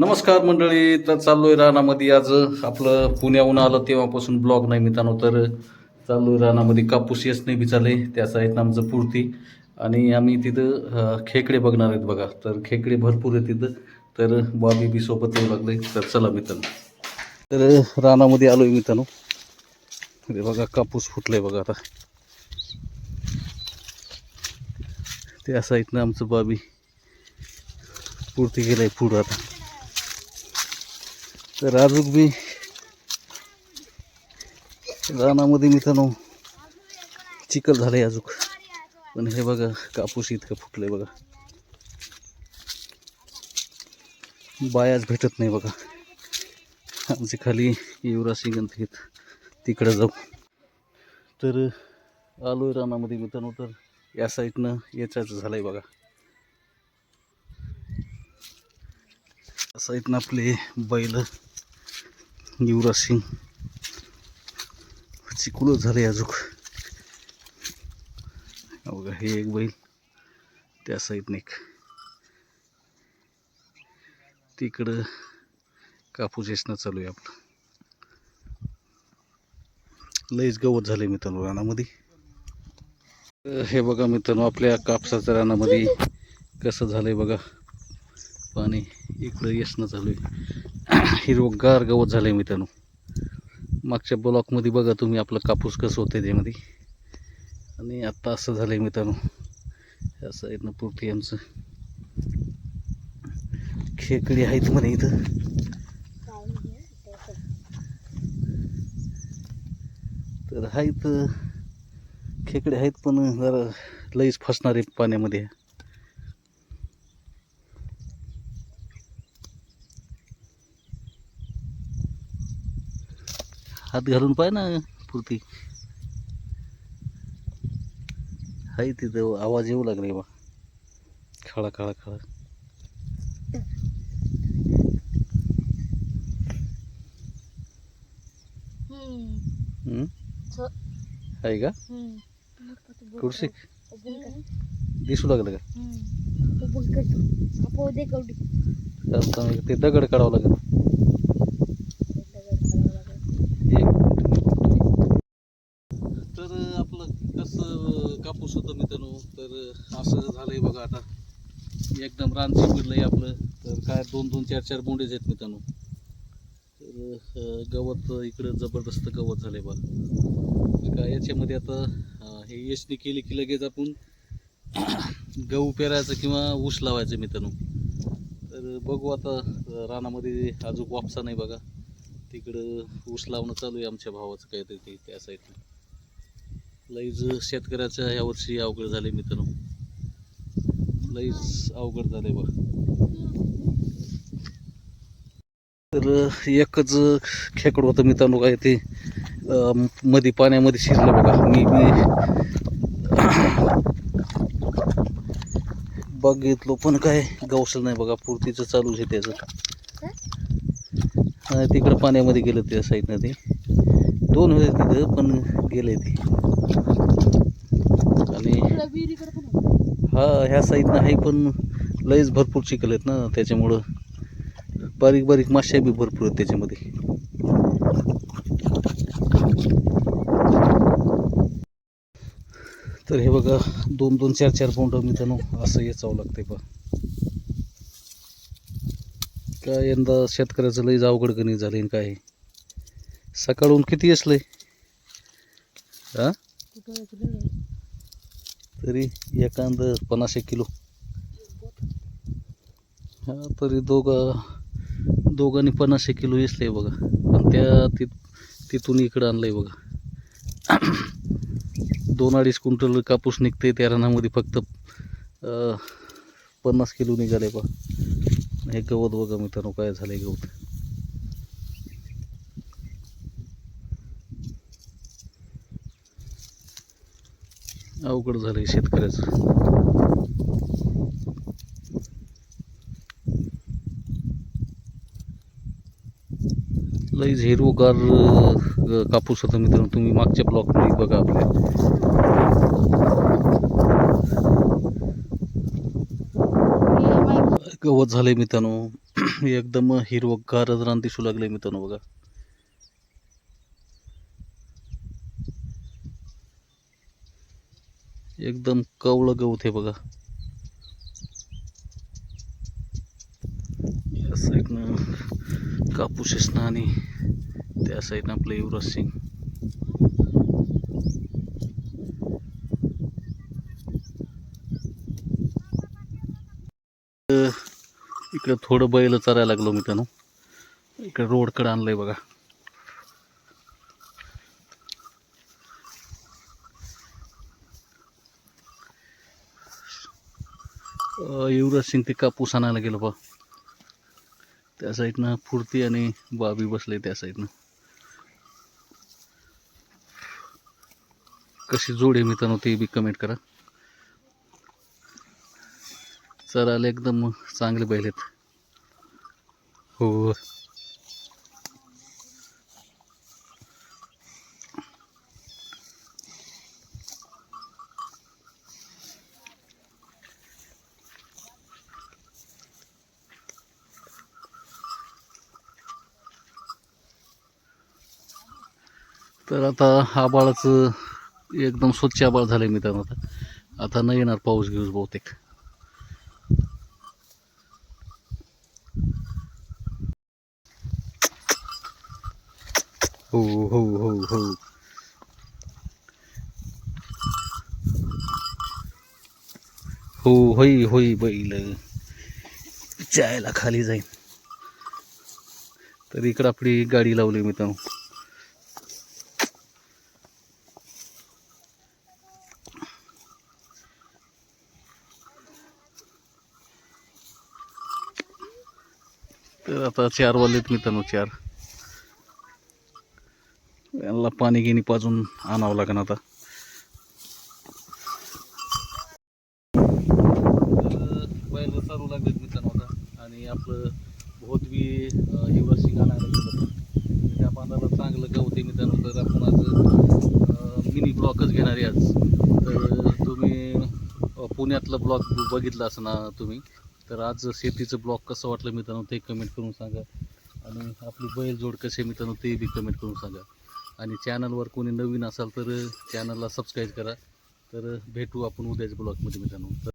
नमस्कार मंडळी तर चाललोय रानामध्ये आज. आपलं पुण्याहून आलं तेव्हापासून ब्लॉग नाही मित्रांनो तर चाललोय रानामध्ये. कापूस येस नाही बिचारले त्या साईडनं आमचं पुरती. आणि आम्ही तिथं खेकडे बघणार आहेत बघा. तर खेकडे भरपूर आहेत तिथं. तर बॉबी बी सोबत येऊ लागले. तर चला मित्रांनो. तर रानामध्ये आलोय मित्रांनो. अरे बघा कापूस फुटलाय बघा आता. त्या साईडनं आमचं बाबी. पुरती गेलाय पुढं आता. तर आजूक मी रानामध्ये मित्रांनो चिखल झालं आहे अजूक पण हे बघा कापूस इतकं फुटलंय बघा. बायाच भेटत नाही बघा. आमचे खाली युवराज सिंग आहेत तिकडं जाऊ. तर आलोय रानामध्ये मित्रांनो तर या साईडनं याच्याच झालंय बघा. साईडनं आपले बैल युवराज सिंग चिकुलं झाले अजून? बघा हे एक बैल त्या साईडने एक. तिकडं कापूस येसणं चालू आहे आपलं. लईच गवत झाले मित्रांनो रानामध्ये. हे बघा मित्रांनो आपल्या कापसाच्या रानामध्ये कसं झालंय बघा. पाणी इकडं येसणं चालू आहे. हिरवगार गवत झालं आहे मित्रांनो. मागच्या ब्लॉकमध्ये बघा तुम्ही आपलं कापूस कसं होतं त्यामध्ये. आणि आत्ता असं झालं आहे मित्रांनो आहेत ना पुरती आमचं खेकडी आहेत म्हणे इथं. तर आहेत खेकडे आहेत पण जरा लईच फसणारे पाण्यामध्ये. हात घालून पाय ना पुरती. हाय तिथं आवाज येऊ लागले बा. खळा खळा खळा? आहे का? कुर्सी दिसू लागलं का? ते दगड काढावं लागेल एक तर आपलं कसं होतं मित्रांनो तर असं झालंय बघा आता. एकदम रान चिपडलंय आपलं. तर काय दोन दोन चार चार बोंडेच आहेत मित्रांनो तर गवत इकडं जबरदस्त गवत झालंय बघा. का काय याच्यामध्ये आता हे यशनी केली की लगेच आपण गहू पेरायचं किंवा ऊस लावायचं मित्रांनो तर बघू आता रानामध्ये अजून वापसा नाही बघा. तिकडं ऊस लावणं चालू आहे आमच्या भावाचं काहीतरी ते त्या साईडला लईज शेतकऱ्याचं यावर्षी अवघड झाले मित्रांनो. लईच अवघड झाले बघ. तर एकच खेकड होतं मित्रांनो काय ते मध्ये पाण्यामध्ये शिरलं बघा. मी मी बघितलो पण काय गवसल नाही बघा. पूर्तीचं चालूच आहे त्याचं. तिकडं पाण्यामध्ये गेलं त्या साईडनं ते. दोन होते तिथं पण गेले ते आणि हा ह्या साईडनं आहे पण लईच भरपूर चिखल आहेत ना त्याच्यामुळं. बारीक बारीक माश्या बी भरपूर आहेत त्याच्यामध्ये. तर हे बघा दोन दोन चार चार बोंड मित्रांनो असं याचावं लागतंय पा काय यंदा शेतकऱ्याचं लईच अवघड गणित झालंय आणि काय. सकाळून किती असलंय? हा? तरी एखाद पन्नास एक किलो. हा तरी दोघं दोघांनी पन्नास एक किलो आहे बघा. पण त्या तिथ तिथून इकडं आणलंय बघा. दोन अडीच क्विंटल कापूस निघते त्या रानामध्ये फक्त पन्नास किलो निघाले बा हे गवत बघा मित्रांनो काय झालंय गवत. अवघड झालंय शेतकऱ्याचं. लईच हिरवगार कापूस होता मित्रांनो तुम्ही मागच्या ब्लॉकमध्ये बघा आपल्या. गवत झालंय मित्रांनो. एकदम हिरवगार रान दिसू लागले मित्रांनो बघा. एकदम कवळं गवत आहे बघा. या साईडनं कापूस असणं आणि त्या साईडनं आपलं युवराज सिंग. इकडे थोडं बैल चरायला लागलो मी त्यानं इकडे रोडकडे आणलंय बघा. युवराज सिंग ते कापूस आणायला गेलो बा. त्या साईडनं फुर्ती आणि बाबी बसले त्या साईडनं. कशी जोडी आहे मित्रांनो ते बी कमेंट करा. चरायला एकदम चांगले बैल आहेत. हो. तर आता आबाळाचं एकदम स्वच्छ आबाळ आहे मित्रांनो आता. आता नाही येणार पाऊस घेऊस बहुतेक. हो हो हो हो. हो होई होई बैल. जायला खाली जाईन. तर इकडं आपली गाडी लावली मित्रांनो तर आता चार वाजलेत मित्रांनो चार. यांना पाणी गिनी पाजून आणावं लागेल आता. बैल चालू लागलेत मित्रांनो आता. आणि आपलं भोतवी बी वर्षी गाणं त्या बांधाला चांगलं गवत आहे मित्रांनो. तर आपण आज मिनी ब्लॉकच घेणार आहे आज. तर तुम्ही पुण्यातला ब्लॉक बघितला असं ना तुम्ही? तर आज शेतीचं ब्लॉक कसं वाटलं मित्रांनो ते कमेंट करून सांगा. आणि आपली बैल जोड कसे मित्रांनो ते बी कमेंट करून सांगा. आणि चॅनलवर कोणी नवीन असाल तर चॅनलला सबस्क्राईब करा. तर भेटू आपण उद्याच ब्लॉगमध्ये मित्रांनो. तर